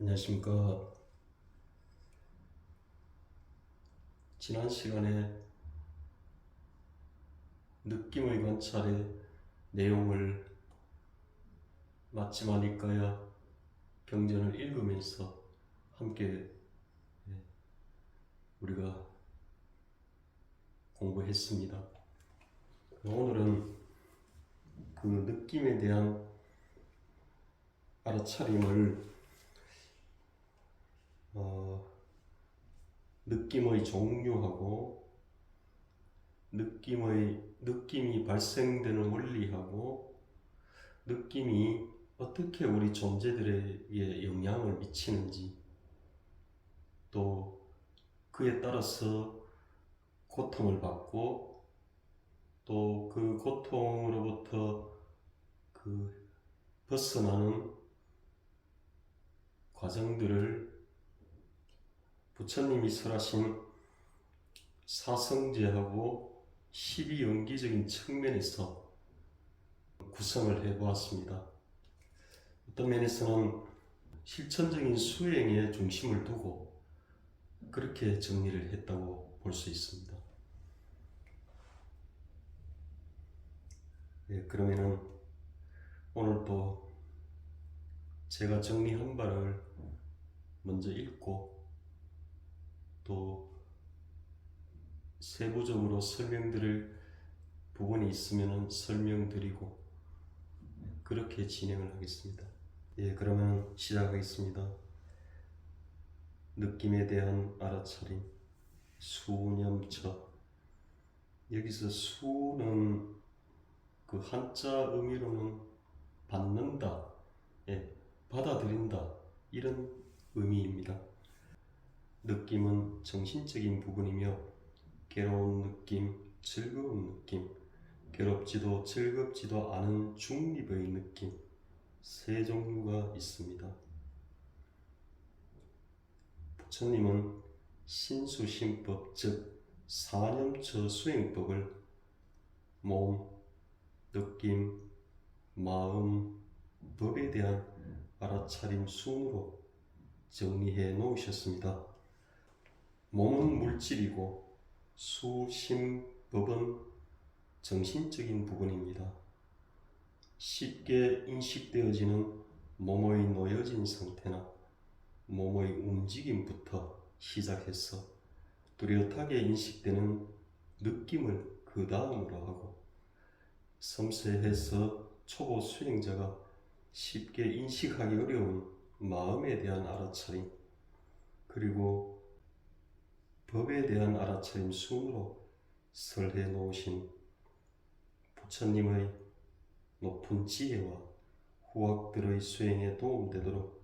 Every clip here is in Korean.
안녕하십니까. 지난 시간에 느낌의 관찰의 내용을 마치마 니까야 경전을 읽으면서 함께 예, 우리가 공부했습니다. 오늘은 그 느낌에 대한 알아차림을 어, 느낌의 종류하고 느낌의 느낌이 발생되는 원리하고 느낌이 어떻게 우리 존재들에게 영향을 미치는지 또 그에 따라서 고통을 받고 또 그 고통으로부터 그 벗어나는 과정들을 부처님이 설하신 사성제하고 십이연기적인 측면에서 구성을 해보았습니다. 어떤 면에서는 실천적인 수행에 중심을 두고 그렇게 정리를 했다고 볼 수 있습니다. 예, 그러면은 오늘 또 제가 정리한 바를 먼저 읽고 또 세부적으로 설명드릴 부분이 있으면 설명드리고 그렇게 진행을 하겠습니다. 예, 그러면 시작하겠습니다. 느낌에 대한 알아차림, 수념처. 여기서 수는 그 한자 의미로는 받는다, 예, 받아들인다 이런 의미입니다. 느낌은 정신적인 부분이며 괴로운 느낌, 즐거운 느낌, 괴롭지도 즐겁지도 않은 중립의 느낌 세 종류가 있습니다. 부처님은 신수심법 즉 사념처 수행법을 몸, 느낌, 마음, 법에 대한 알아차림 순으로 정리해 놓으셨습니다. 몸은 물질이고 수심법은 정신적인 부분입니다. 쉽게 인식되어지는 몸의 놓여진 상태나 몸의 움직임부터 시작해서 뚜렷하게 인식되는 느낌을 그 다음으로 하고 섬세해서 초보 수행자가 쉽게 인식하기 어려운 마음에 대한 알아차림 그리고 법에 대한 알아차림 순으로 설해 놓으신 부처님의 높은 지혜와 후학들의 수행에 도움되도록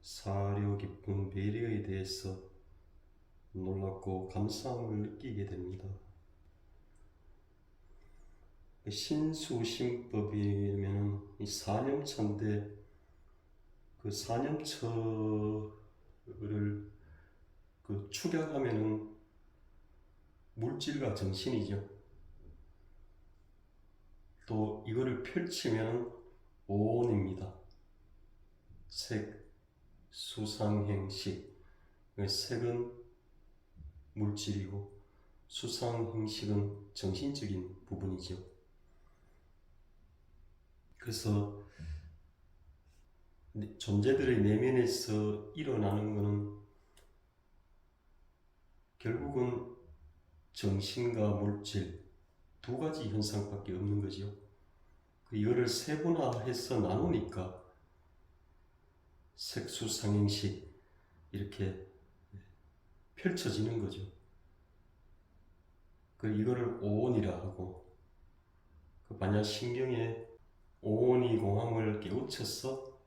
사려 깊은 배려에 대해서 놀랍고 감사함을 느끼게 됩니다. 신수심법이면 이 사념처인데 그 사념처를 그 축약하면은 물질과 정신이죠. 또 이거를 펼치면 오온입니다. 색, 수상행식. 그 색은 물질이고 수상행식은 정신적인 부분이죠. 그래서 존재들의 내면에서 일어나는 것은 결국은 정신과 물질 두 가지 현상밖에 없는 거지요. 그 이거를 세분화해서 나누니까 색수상행식 이렇게 펼쳐지는 거죠. 그 이거를 오온이라 하고 그 만약 신경에 오온이 공항을 깨우쳐서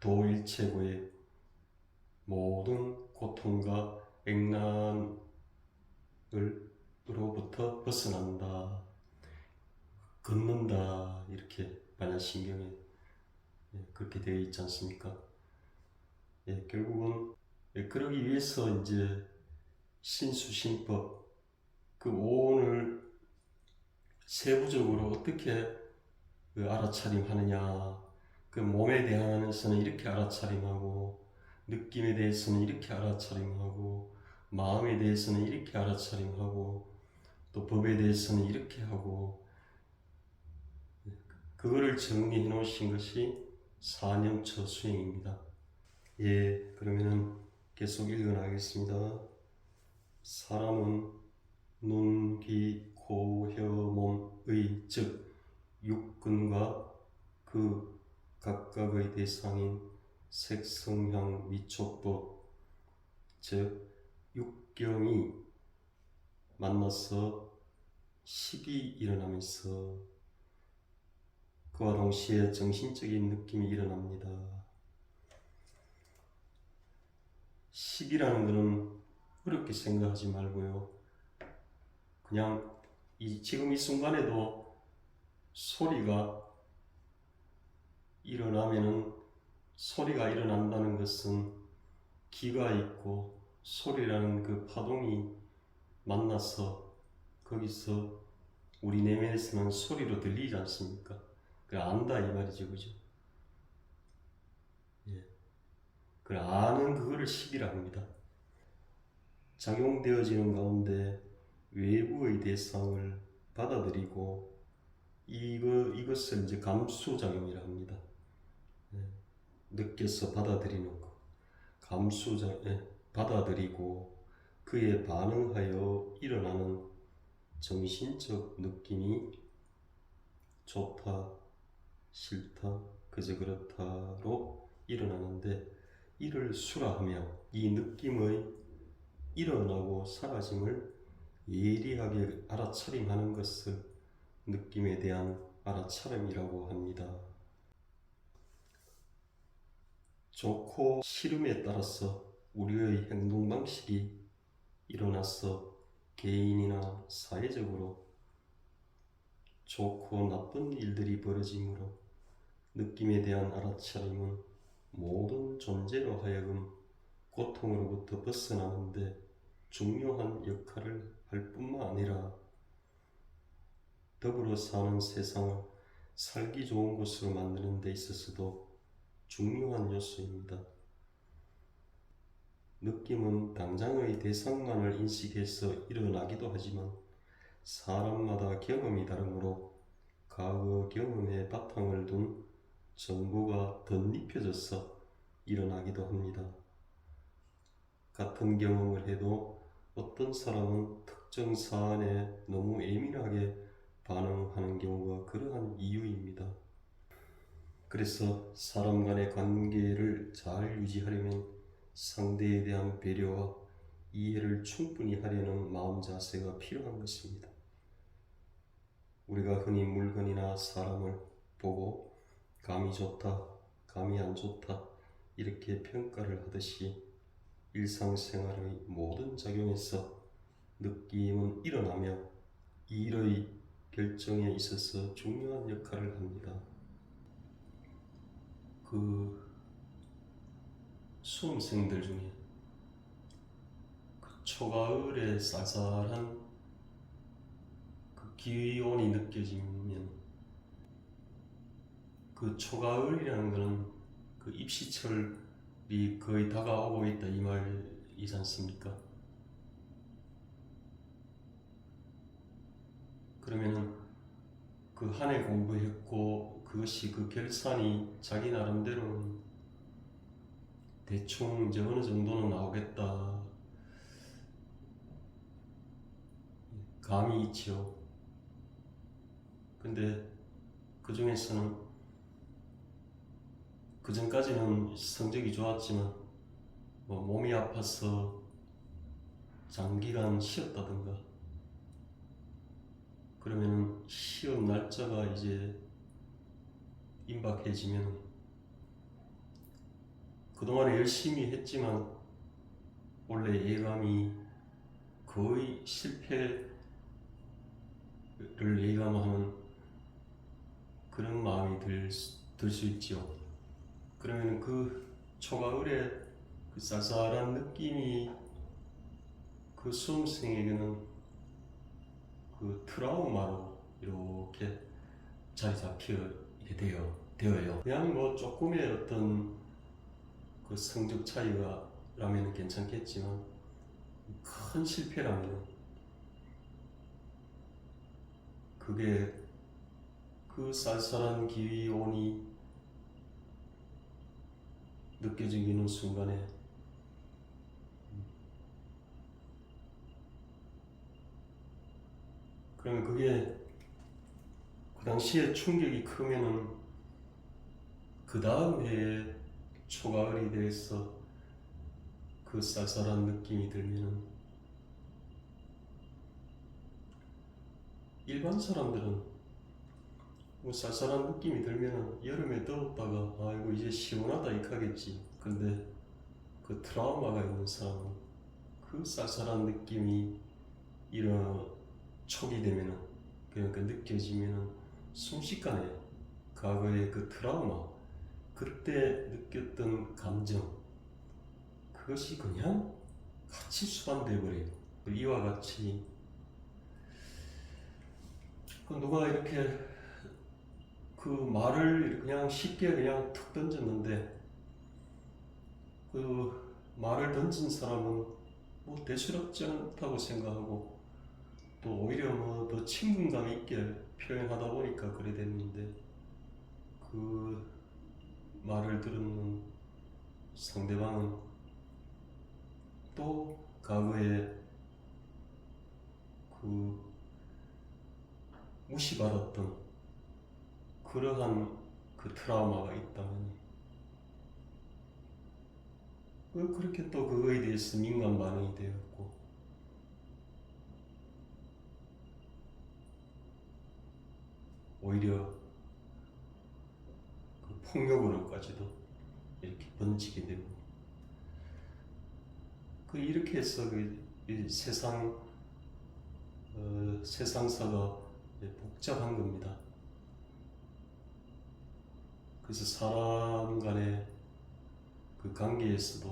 도일체고의 모든 고통과 액난을로부터 벗어난다, 걷는다 이렇게 만약 신경에 예, 그렇게 되어 있지 않습니까? 예, 결국은 예, 그러기 위해서 이제 신수신법 그 오온을 세부적으로 어떻게 그 알아차림하느냐 그 몸에 대해서는 이렇게 알아차림하고 느낌에 대해서는 이렇게 알아차림하고 마음에 대해서는 이렇게 알아차림하고 또 법에 대해서는 이렇게 하고 그거를 정리해 놓으신 것이 사념처 수행입니다. 예, 그러면은 계속 읽어나가겠습니다. 사람은 눈, 귀, 코, 혀, 몸의 즉 육근과 그 각각의 대상인 색성향 미촉법 즉 육경이 만나서 식이 일어나면서 그와 동시에 정신적인 느낌이 일어납니다. 식이라는 것은 어렵게 생각하지 말고요. 그냥 이 지금 이 순간에도 소리가 일어나면은 소리가 일어난다는 것은 기가 있고 소리라는 그 파동이 만나서 거기서 우리 내면에서는 소리로 들리지 않습니까? 그 안다 이 말이죠, 그죠? 예. 그 아는 그거를 식이라 합니다. 작용되어지는 가운데 외부의 대상을 받아들이고 이거 이것을 이제 감수작용이라 합니다. 예. 느껴서 받아들이는 거. 감수작 예. 받아들이고 그에 반응하여 일어나는 정신적 느낌이 좋다, 싫다, 그저 그렇다로 일어나는데 이를 수라하며 이 느낌의 일어나고 사라짐을 예리하게 알아차림하는 것을 느낌에 대한 알아차림이라고 합니다. 좋고 싫음에 따라서 우리의 행동 방식이 일어나서 개인이나 사회적으로 좋고 나쁜 일들이 벌어지므로 느낌에 대한 알아차림은 모든 존재로 하여금 고통으로부터 벗어나는데 중요한 역할을 할 뿐만 아니라 더불어 사는 세상을 살기 좋은 곳으로 만드는 데 있어서도 중요한 요소입니다. 느낌은 당장의 대상만을 인식해서 일어나기도 하지만 사람마다 경험이 다르므로 과거 경험에 바탕을 둔 정보가 덧입혀져서 일어나기도 합니다. 같은 경험을 해도 어떤 사람은 특정 사안에 너무 예민하게 반응하는 경우가 그러한 이유입니다. 그래서 사람 간의 관계를 잘 유지하려면 상대에 대한 배려와 이해를 충분히 하려는 마음 자세가 필요한 것입니다. 우리가 흔히 물건이나 사람을 보고 감이 좋다, 감이 안 좋다 이렇게 평가를 하듯이 일상생활의 모든 작용에서 느낌은 일어나며 일의 결정에 있어서 중요한 역할을 합니다. 그 수험생들 중에 그 초가을에 쌀쌀한 그 기온이 느껴지면 그 초가을이라는 것은 그 입시철이 거의 다가오고 있다 이 말이지 않습니까? 그러면은 그 한 해 공부했고 그것이 그 결산이 자기 나름대로는 대충 이제 어느 정도는 나오겠다 감이 있죠. 근데 그 중에서는 그 전까지는 성적이 좋았지만 뭐 몸이 아파서 장기간 쉬었다든가 그러면은 시험 날짜가 이제 임박해지면 그동안에 열심히 했지만 원래 예감이 거의 실패를 예감하는 그런 마음이 들수 있지요. 그러면 그 초가을에 그 쌀쌀한 느낌이 그 수험생에게는 그 트라우마로 이렇게 자리 잡 히게 돼요. 되어요. 그냥 뭐 조금의 어떤 그 성적 차이가 라면 괜찮겠지만 큰 실패라면 그게 그 쌀쌀한 기온이 느껴지기는 순간에 그러면 그게 그 당시에 충격이 크면은 그 다음 해에 초가을이 돼서 그 쌀쌀한 느낌이 들면은 일반 사람들은 뭐 쌀쌀한 느낌이 들면은 여름에 더웠다가 아이고 이제 시원하다 이카겠지. 근데 그 트라우마가 있는 사람은 그 쌀쌀한 느낌이 이런 촉이 되면은 그러니까 느껴지면은 순식간에 과거의 그 트라우마 그때 느꼈던 감정 그것이 그냥 같이 수반돼 버려요. 이와 같이 그 누가 이렇게 그 말을 그냥 쉽게 그냥 툭 던졌는데 그 말을 던진 사람은 뭐 대수롭지 않다고 생각하고 또 오히려 뭐 더 친근감 있게 표현하다 보니까 그래 됐는데 그 말을 들은 상대방은 또 과거에 그 무시받았던 그러한 그 트라우마가 있다면 왜 그렇게 또 그거에 대해서 민감 반응이 되었고 오히려 그 폭력으로까지도 이렇게 번지게 되고 그 이렇게 해서 그이 세상 어, 세상사가 복잡한 겁니다. 그래서 사람 간의 그 관계에서도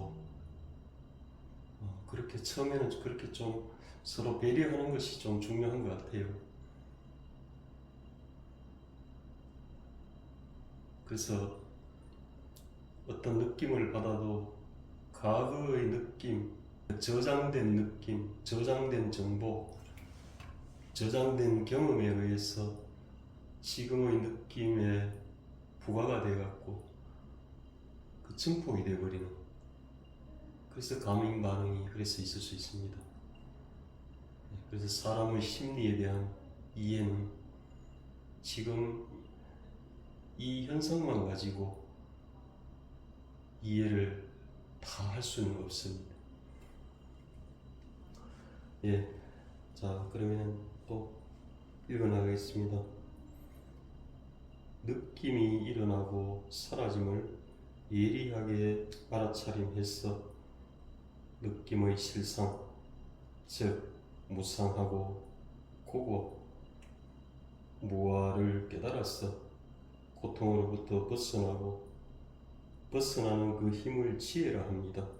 어, 그렇게 처음에는 그렇게 좀 서로 배려하는 것이 좀 중요한 것 같아요. 그래서 어떤 느낌을 받아도 과거의 느낌, 저장된 느낌, 저장된 정보, 저장된 경험에 의해서 지금의 느낌에 부과가 돼갖고 그 증폭이 돼버리는 그래서 감ing 반응이 그래서 있을 수 있습니다. 네, 그래서 사람의 심리에 대한 이해는 지금 이 현상만 가지고 이해를 다 할 수는 없습니다. 예. 자, 그러면 또 읽어나가겠습니다. 느낌이 일어나고 사라짐을 예리하게 알아차림해서 느낌의 실상, 즉 무상하고 고고 무아를 깨달았어 고통으로부터 벗어나고 벗어나는 그 힘을 지혜라 합니다.